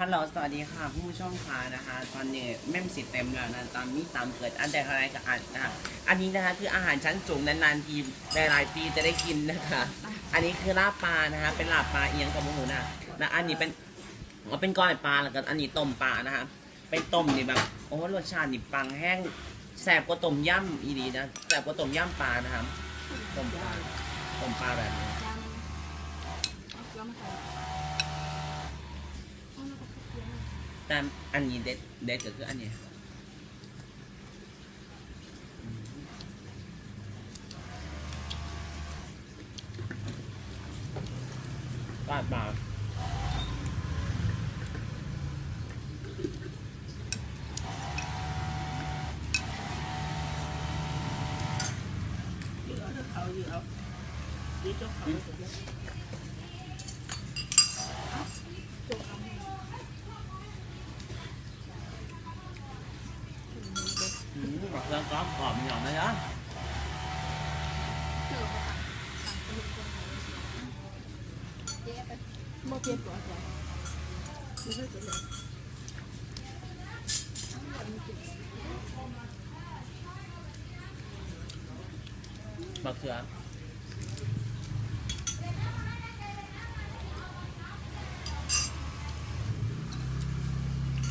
ฮัลโหลสวัสดีค่ะผู้ชมค่ะนะคะ ตอนนี้แม่มสิเต็มแล้วนะตอนนี้ตามเกิดอันแต่อะไรกับอันนะคะอันนี้นะคะคืออาหารชั้นสูงนานๆทีหลายๆปีจะได้กินนะคะ อันนี้คือลาบปลานะคะเป็นลาบปลาเอียงกับหมูนะนะอันนี้เป็นก็เป็นก้อยปลาแล้วก็อันนี้ต้มปลานะคะเป็นต้มนี่แบบโอ้รสชาตินี่ปังแห้งแสบกว่าต้มยำอีดีนะแสบกว่าต้มยำปลานะครับต้มปลาต้มปลาแบบนี้ แต่อันนี้เด็ดเด็ดก็คืออันนี้ปลาดปลาเย อะเขาเยอก้อมบอกเครื่องกรอบกรอบมันหอมไหมจ๊ะโมเปลี่ยนตัวอะไม่ใช่ตัวเดียวบักเขือ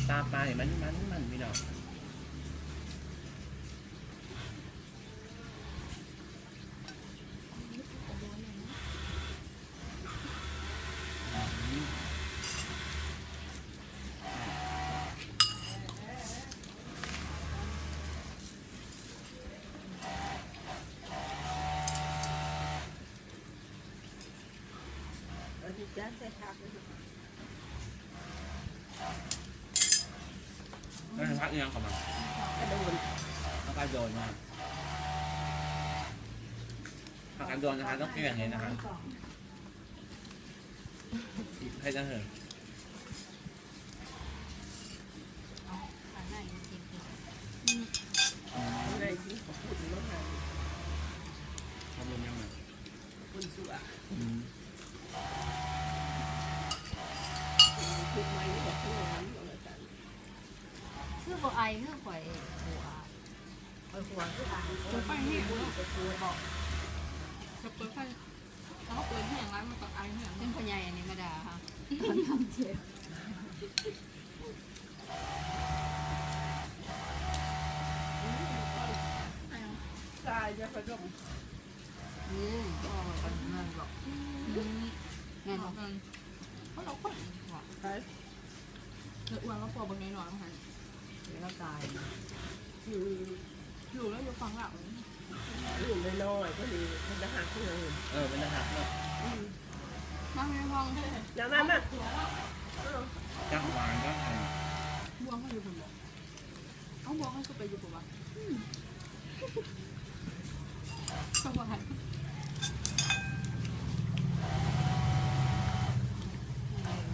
ตาปลาเนี่ยมันมันมันพี่น้อง นนี้จ้าใส่ผักเลยนั่นพักเอียงเข้ามากระโดดพักกรโดนมาพักกรโดนนะคะต้องเกลี่ยงเลยนะคะให้จังเหรออะไรที่เขาพูดถึงว่าทำยังไงคนสัว อืม คือไม่ได้พูดนั้นอะไรกัน คือบ่ ไอคือข่อยหัวข่อยหัวคืออ่างจะไปเห็นจะเปิดไฟแล้วก็เปิดที่อย่างไรมันก็ไอเนี่ยเป็นพญ่อันนี้มาด่าค่ะตายจะกระดงอืมก็มันมันบอกอืมแม่นบอกกันเพราะเราคนบอกไปเดือดอ้วนแล้วพอบางน้อยมั้งคะ เดี๋ยวเราตายอยู่อยู่แล้วอยู่ฟังหลังอยู่น้อยๆก็ดีมันจะหักเงินเออเป็นทหารเนาะมาไม่ฟังอย่างนั้นน่ะจังหวานก็ไงบวงเขาอยู่คนบกเอาบวงเขาก็ไปอยู่ปะวะสวรรค์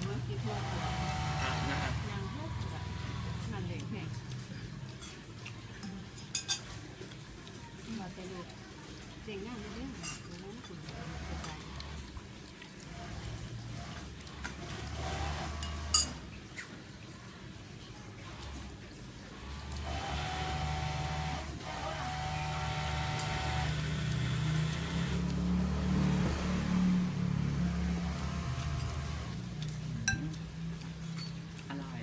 มันคิดว่า อะนะคะ นางเลิกนั่นเลยแม่มาแต่ลูก เสียงงานเรื่องนั้นคุณจะตายอร่อย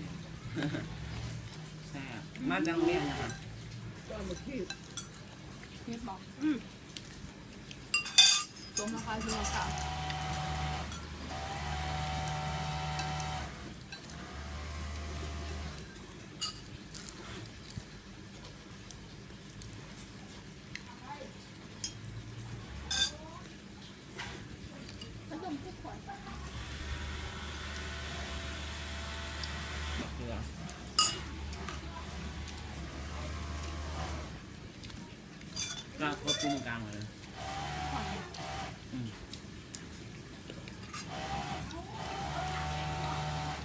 แซ่บมาจังเมี่ยงนะคะ ก็มาที่นี่บอก ตัวมาคายตัวขาวมะเขือก็ครบตุ้มกลางเลย